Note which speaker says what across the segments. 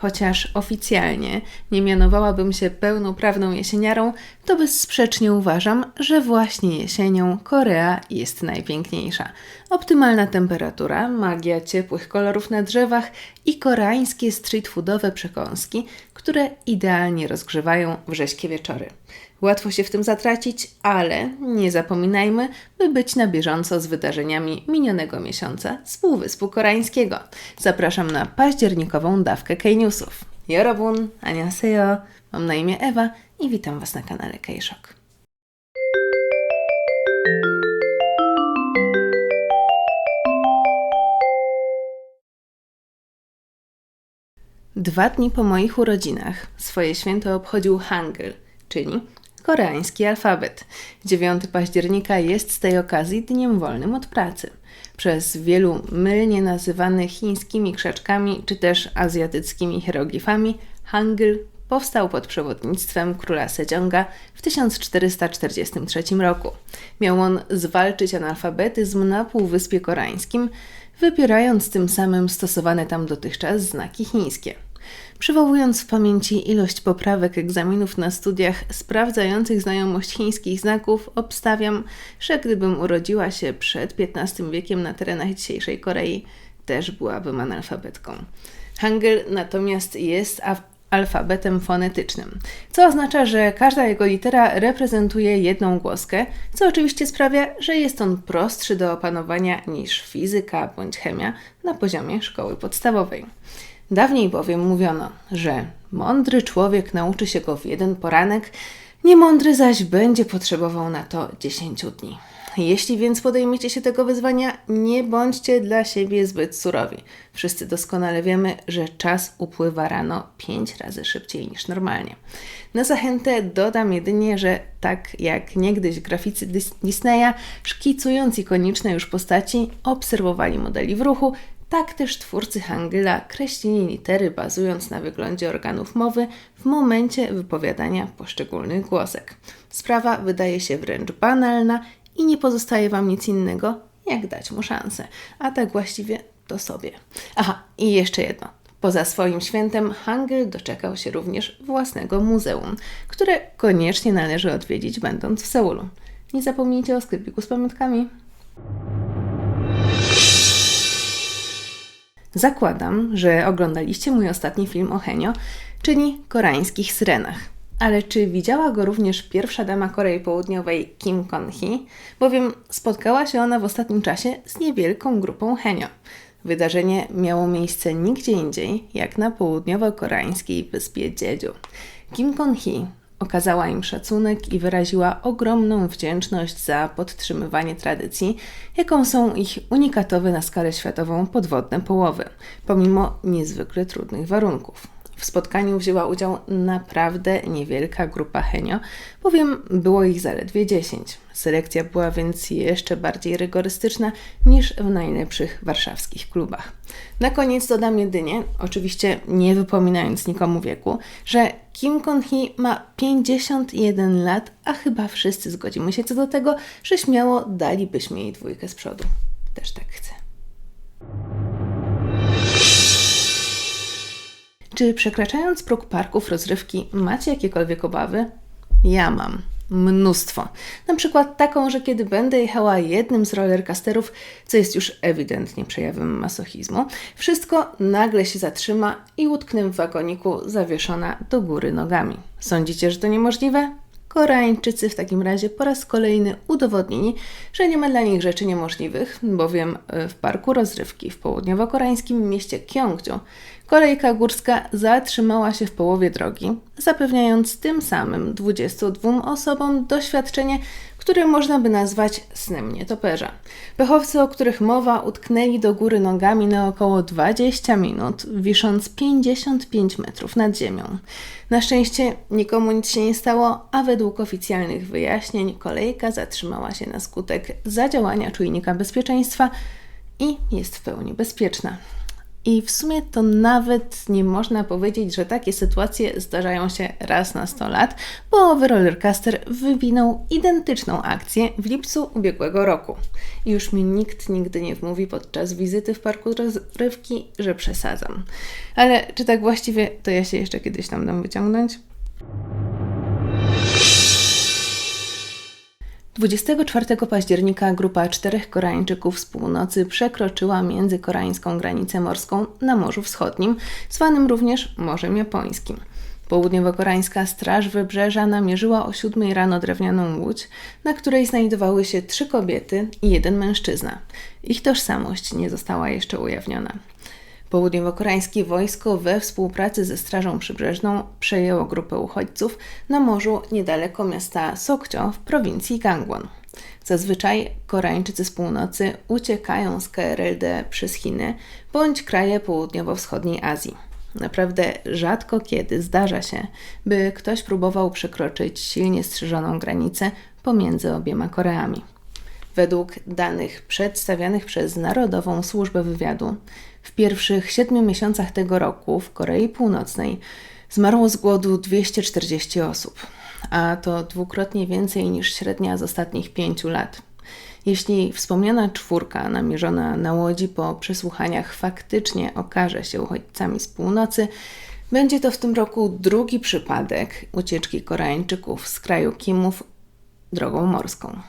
Speaker 1: Chociaż oficjalnie nie mianowałabym się pełnoprawną jesieniarą, to bezsprzecznie uważam, że właśnie jesienią Korea jest najpiękniejsza. Optymalna temperatura, magia ciepłych kolorów na drzewach i koreańskie street foodowe przekąski, które idealnie rozgrzewają wrześkie wieczory. Łatwo się w tym zatracić, ale nie zapominajmy, by być na bieżąco z wydarzeniami minionego miesiąca z Półwyspu Koreańskiego. Zapraszam na październikową dawkę K-Newsów. Yorobun, annyeonghaseyo, mam na imię Ewa i witam Was na kanale K-Shock. Dwa dni po moich urodzinach swoje święto obchodził Hangul, czyli koreański alfabet. 9 października jest z tej okazji dniem wolnym od pracy. Przez wielu mylnie nazywany chińskimi krzaczkami czy też azjatyckimi hieroglifami, Hangul powstał pod przewodnictwem króla Sejong w 1443 roku. Miał on zwalczyć analfabetyzm na Półwyspie Koreańskim, wypierając tym samym stosowane tam dotychczas znaki chińskie. Przywołując w pamięci ilość poprawek egzaminów na studiach sprawdzających znajomość chińskich znaków, obstawiam, że gdybym urodziła się przed XV wiekiem na terenach dzisiejszej Korei, też byłabym analfabetką. Hangul natomiast jest alfabetem fonetycznym, co oznacza, że każda jego litera reprezentuje jedną głoskę, co oczywiście sprawia, że jest on prostszy do opanowania niż fizyka bądź chemia na poziomie szkoły podstawowej. Dawniej bowiem mówiono, że mądry człowiek nauczy się go w jeden poranek, niemądry zaś będzie potrzebował na to dziesięciu dni. Jeśli więc podejmiecie się tego wyzwania, nie bądźcie dla siebie zbyt surowi. Wszyscy doskonale wiemy, że czas upływa rano pięć razy szybciej niż normalnie. Na zachętę dodam jedynie, że tak jak niegdyś graficy Disneya, szkicując ikoniczne już postaci, obserwowali modeli w ruchu, tak też twórcy Hangula kreślili litery bazując na wyglądzie organów mowy w momencie wypowiadania poszczególnych głosek. Sprawa wydaje się wręcz banalna i nie pozostaje Wam nic innego, jak dać mu szansę. A tak właściwie to sobie. Aha, i jeszcze jedno. Poza swoim świętem Hangul doczekał się również własnego muzeum, które koniecznie należy odwiedzić będąc w Seulu. Nie zapomnijcie o sklepiku z pamiątkami. Zakładam, że oglądaliście mój ostatni film o Henio, czyli koreańskich syrenach. Ale czy widziała go również pierwsza dama Korei Południowej Kim Kon-hee? Bowiem spotkała się ona w ostatnim czasie z niewielką grupą Henio. Wydarzenie miało miejsce nigdzie indziej, jak na południowo-koreańskiej wyspie Jeju. Kim Kon-hee okazała im szacunek i wyraziła ogromną wdzięczność za podtrzymywanie tradycji, jaką są ich unikatowe na skalę światową podwodne połowy, pomimo niezwykle trudnych warunków. W spotkaniu wzięła udział naprawdę niewielka grupa henio, bowiem było ich zaledwie 10. Selekcja była więc jeszcze bardziej rygorystyczna niż w najlepszych warszawskich klubach. Na koniec dodam jedynie, oczywiście nie wypominając nikomu wieku, że Kim Kon-hee ma 51 lat, a chyba wszyscy zgodzimy się co do tego, że śmiało dalibyśmy jej dwójkę z przodu. Też tak chcę. Czy przekraczając próg parków rozrywki macie jakiekolwiek obawy? Ja mam. Mnóstwo. Na przykład taką, że kiedy będę jechała jednym z rollercasterów, co jest już ewidentnie przejawem masochizmu, wszystko nagle się zatrzyma i utknę w wagoniku zawieszona do góry nogami. Sądzicie, że to niemożliwe? Koreańczycy w takim razie po raz kolejny udowodnili, że nie ma dla nich rzeczy niemożliwych, bowiem e, w parku rozrywki w południowo-koreańskim mieście Gyeongju kolejka górska zatrzymała się w połowie drogi, zapewniając tym samym 22 osobom doświadczenie, które można by nazwać snem nietoperza. Pechowcy, o których mowa, utknęli do góry nogami na około 20 minut, wisząc 55 metrów nad ziemią. Na szczęście nikomu nic się nie stało, a według oficjalnych wyjaśnień kolejka zatrzymała się na skutek zadziałania czujnika bezpieczeństwa i jest w pełni bezpieczna. I w sumie to nawet nie można powiedzieć, że takie sytuacje zdarzają się raz na 100 lat, bo owy rollercoaster wywinął identyczną akcję w lipcu ubiegłego roku. Już mi nikt nigdy nie wmówi podczas wizyty w parku rozrywki, że przesadzam. Ale czy tak właściwie, to ja się jeszcze kiedyś tam dam wyciągnąć? 24 października grupa czterech Koreańczyków z północy przekroczyła międzykoreańską granicę morską na Morzu Wschodnim, zwanym również Morzem Japońskim. Południowo-koreańska Straż Wybrzeża namierzyła o 7 rano drewnianą łódź, na której znajdowały się trzy kobiety i jeden mężczyzna. Ich tożsamość nie została jeszcze ujawniona. Południowo-koreańskie wojsko we współpracy ze Strażą Przybrzeżną przejęło grupę uchodźców na morzu niedaleko miasta Sokcio w prowincji Gangwon. Zazwyczaj Koreańczycy z północy uciekają z KRLD przez Chiny bądź kraje południowo-wschodniej Azji. Naprawdę rzadko kiedy zdarza się, by ktoś próbował przekroczyć silnie strzeżoną granicę pomiędzy obiema Koreami. Według danych przedstawianych przez Narodową Służbę Wywiadu, w pierwszych siedmiu miesiącach tego roku w Korei Północnej zmarło z głodu 240 osób, a to dwukrotnie więcej niż średnia z ostatnich pięciu lat. Jeśli wspomniana czwórka namierzona na łodzi po przesłuchaniach faktycznie okaże się uchodźcami z północy, będzie to w tym roku drugi przypadek ucieczki Koreańczyków z kraju Kimów drogą morską.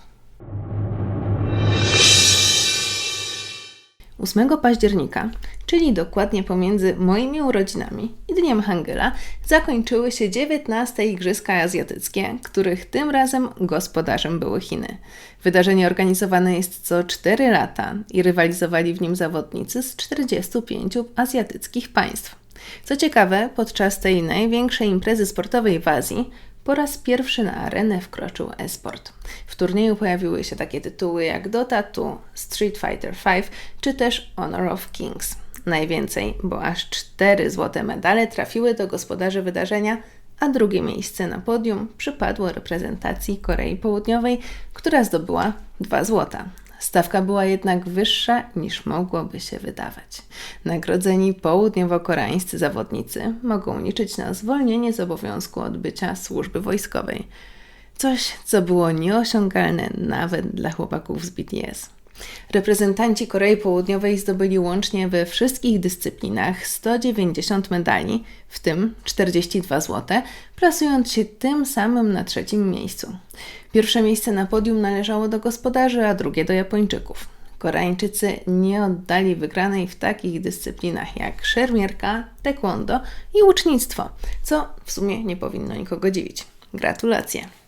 Speaker 1: 8 października, czyli dokładnie pomiędzy moimi urodzinami i Dniem Hangela, zakończyły się 19 Igrzyska Azjatyckie, których tym razem gospodarzem były Chiny. Wydarzenie organizowane jest co 4 lata i rywalizowali w nim zawodnicy z 45 azjatyckich państw. Co ciekawe, podczas tej największej imprezy sportowej w Azji po raz pierwszy na arenę wkroczył esport. W turnieju pojawiły się takie tytuły jak Dota 2, Street Fighter V czy też Honor of Kings. Najwięcej, bo aż cztery złote medale trafiły do gospodarzy wydarzenia, a drugie miejsce na podium przypadło reprezentacji Korei Południowej, która zdobyła dwa złota. Stawka była jednak wyższa niż mogłoby się wydawać. Nagrodzeni południowo-koreańscy zawodnicy mogą liczyć na zwolnienie z obowiązku odbycia służby wojskowej. Coś, co było nieosiągalne nawet dla chłopaków z BTS. Reprezentanci Korei Południowej zdobyli łącznie we wszystkich dyscyplinach 190 medali, w tym 42 złote, plasując się tym samym na trzecim miejscu. Pierwsze miejsce na podium należało do gospodarzy, a drugie do Japończyków. Koreańczycy nie oddali wygranej w takich dyscyplinach jak szermierka, taekwondo i łucznictwo, co w sumie nie powinno nikogo dziwić. Gratulacje!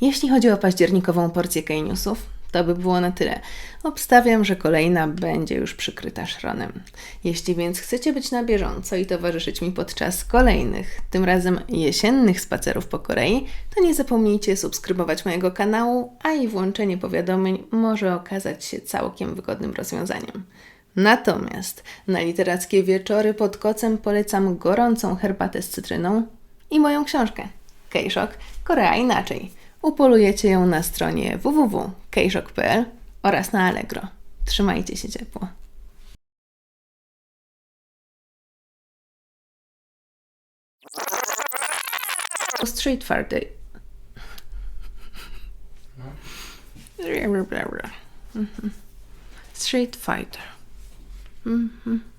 Speaker 1: Jeśli chodzi o październikową porcję K-Newsów, to by było na tyle. Obstawiam, że kolejna będzie już przykryta szronem. Jeśli więc chcecie być na bieżąco i towarzyszyć mi podczas kolejnych, tym razem jesiennych spacerów po Korei, to nie zapomnijcie subskrybować mojego kanału, a i włączenie powiadomień może okazać się całkiem wygodnym rozwiązaniem. Natomiast na literackie wieczory pod kocem polecam gorącą herbatę z cytryną i moją książkę K-Shock Korea Inaczej – upolujecie ją na stronie www.kejszok.pl oraz na Allegro. Trzymajcie się ciepło. Street Fighter. Street Fighter. Mm-hmm.